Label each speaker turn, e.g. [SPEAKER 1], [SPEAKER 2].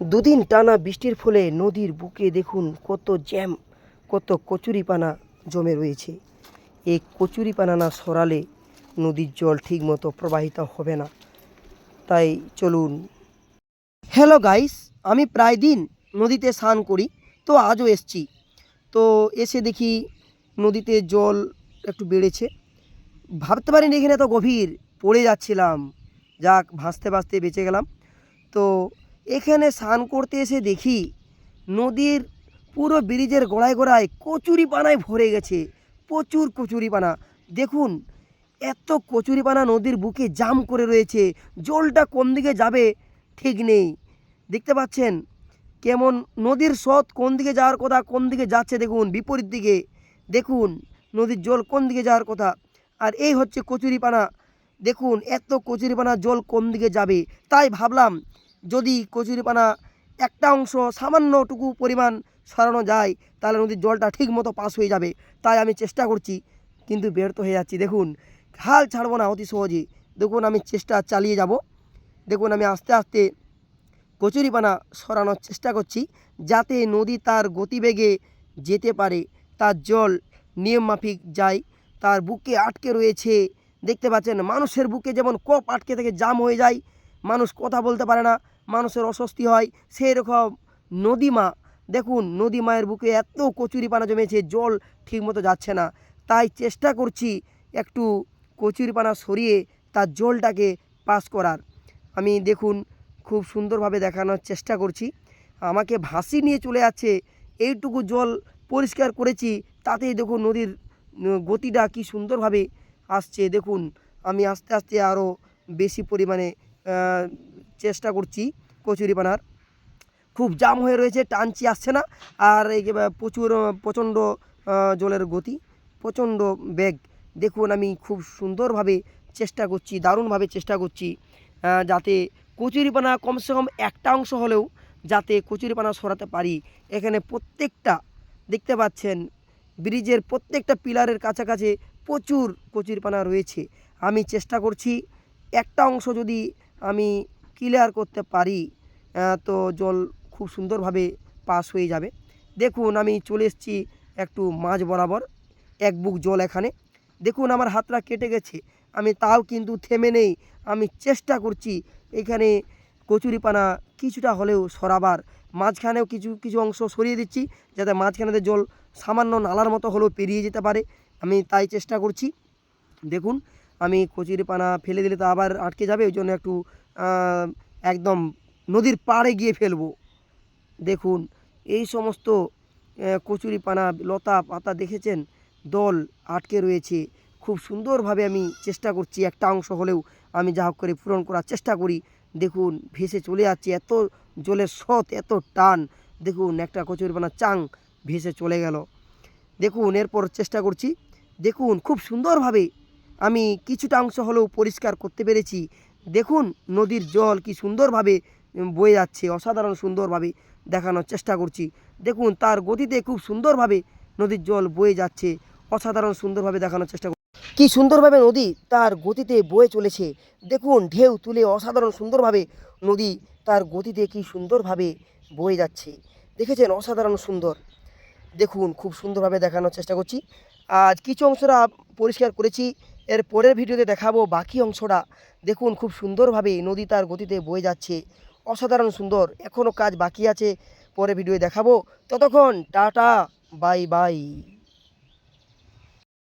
[SPEAKER 1] দুদিন টানা বৃষ্টির ফলে নদীর বুকে দেখুন কত জ্যাম, কত কচুরিপানা জমে রয়েছে। এই কচুরিপানা না সরালে নদীর জল ঠিকমতো প্রবাহিত হবে না। তাই চলুন। হ্যালো গাইস, আমি প্রায় দিন নদীতে স্নান করি, তো আজও এসছি। তো এসে দেখি নদীতে জল একটু বেড়েছে। ভাবতে পারিনি এখানে তো গভীর, পড়ে যাচ্ছিলাম। যাক, ভাসতে ভাসতে বেঁচে গেলাম। তো এখানে স্নান করতে এসে দেখি নদীর পুরো ব্রিজের গোড়ায় গোড়ায় কচুরি পানায় ভরে গেছে। প্রচুর কচুরি পানা। দেখুন, এত কচুরি পানা নদীর বুকে জাম করে রয়েছে। জলটা কোন দিকে যাবে ঠিক নেই। দেখতে পাচ্ছেন কেমন নদীর স্রোত কোন দিকে যাওয়ার কথা, কোন দিকে যাচ্ছে দেখুন বিপরীত দিকে। দেখুন, নদীর জল কোন দিকে যাওয়ার কথা। আর এই হচ্ছে কচুরিপানা দেখুন, এত কচুরিপানা জল কোন দিকে যাবে। তাই ভাবলাম যদি কচুরিপানা একটা অংশ সামান্যটুকু পরিমাণ সরানো যায়, তাহলে নদীর জলটা ঠিক মতো পাস হয়ে যাবে। তাই আমি চেষ্টা করছি, কিন্তু ব্যর্থ হয়ে যাচ্ছি। দেখুন, হাল ছাড়বো না অতি সহজে দেখুন, আমি চেষ্টা চালিয়ে যাব। দেখুন, আমি আস্তে আস্তে কচুরিপানা সরানোর চেষ্টা করছি, যাতে নদী তার গতিবেগে যেতে পারে, তার জল নিয়মমাফিক যায়, তার বুকে আটকে রয়েছে। দেখতে পাচ্ছেন, মানুষের বুকে যেমন কপ আটকে থেকে জাম হয়ে যায়, মানুষ কথা বলতে পারে না। মানুষের অস্বস্তি হয়। সেই রকম নদীমা, দেখুন নদী মায়ের বুকে এত কচুরিপানা জমেছে, জল ঠিকমতো যাচ্ছে না। তাই চেষ্টা করছি একটু কচুরিপানা সরিয়ে তার জলটাকে পাস করার। আমি দেখুন খুব সুন্দরভাবে দেখানোর চেষ্টা করছি। আমাকে ভাসি নিয়ে চলে যাচ্ছে। এইটুকু জল পরিষ্কার করেছি, তাতেই দেখুন নদীর গতিটা কি সুন্দরভাবে আসছে। দেখুন, আমি আস্তে আস্তে আরও বেশি পরিমাণে চেষ্টা করছি। কচুরিপানার খুব জাম হয়ে রয়েছে, টানচি আসছে না। আর এই প্রচুর প্রচণ্ড জলের গতি, প্রচণ্ড বেগ। দেখুন, আমি খুব সুন্দরভাবে চেষ্টা করছি, দারুণভাবে চেষ্টা করছি যাতে কচুরিপানা কমসে কম একটা অংশ হলেও যাতে কচুরিপানা সরাতে পারি। এখানে প্রত্যেকটা, দেখতে পাচ্ছেন, ব্রিজের প্রত্যেকটা পিলারের কাছাকাছি প্রচুর কচুরিপানা রয়েছে। আমি চেষ্টা করছি, একটা অংশ যদি আমি ক্লিয়ার করতে পারি তো জল খুব সুন্দরভাবে পাস হয়ে যাবে। দেখুন, আমি চলে এসেছি একটু মাঝ বরাবর, এক বুক জল এখানে। দেখুন, আমার হাতটা কেটে গেছে। আমি তাও কিন্তু থেমে নেই। আমি চেষ্টা করছি এখানে কচুরিপানা কিছুটা হলেও সরাবার। মাঝখানেও কিছু কিছু অংশ সরিয়ে দিচ্ছি, যাতে মাঝখানেতে জল সামান্য নালার মতো হলেও পেরিয়ে যেতে পারে। আমি তাই চেষ্টা করছি। দেখুন, আমি কচুরিপানা ফেলে দিলে তো আবার আটকে যাবে, ওই জন্য একটু একদম নদীর পাড়ে গিয়ে ফেলব। দেখুন, এই সমস্ত কচুরিপানা, লতা পাতা দেখেছেন? দল আটকে রয়েছে। খুব সুন্দরভাবে আমি চেষ্টা করছি একটা অংশ হলেও আমি যা করে পূরণ করার চেষ্টা করি। দেখুন, ভেসে চলে যাচ্ছে, এত জলের স্রোত, এত টান। দেখুন, একটা কচুরিপানা চাং ভেসে চলে গেল। দেখুন, এরপর চেষ্টা করছি। দেখুন, খুব সুন্দরভাবে আমি কিছুটা অংশ হলেও পরিষ্কার করতে পেরেছি। দেখুন নদীর জল কি সুন্দরভাবে বয়ে যাচ্ছে, অসাধারণ সুন্দরভাবে দেখানোর চেষ্টা করছি। দেখুন তার গতিতে খুব সুন্দরভাবে নদীর জল বয়ে যাচ্ছে, অসাধারণ সুন্দরভাবে দেখানোর চেষ্টা করছি। কি সুন্দরভাবে নদী তার গতিতে বয়ে চলেছে, দেখুন ঢেউ তুলে অসাধারণ সুন্দরভাবে নদী তার গতিতে কি সুন্দরভাবে বয়ে যাচ্ছে। দেখেছেন অসাধারণ সুন্দর। দেখুন খুব সুন্দরভাবে দেখানোর চেষ্টা করছি। আজ কিছু অংশটা পরিষ্কার করেছি এর পরের ভিডিওতে দেখাবো বাকি অংশটা। দেখুন, খুব সুন্দরভাবে নদী তার গতিতে বয়ে যাচ্ছে। অসাধারণ সুন্দর। এখনও কাজ বাকি আছে। পরে ভিডিও দেখাবো। ততক্ষণ টাটা, বাই বাই।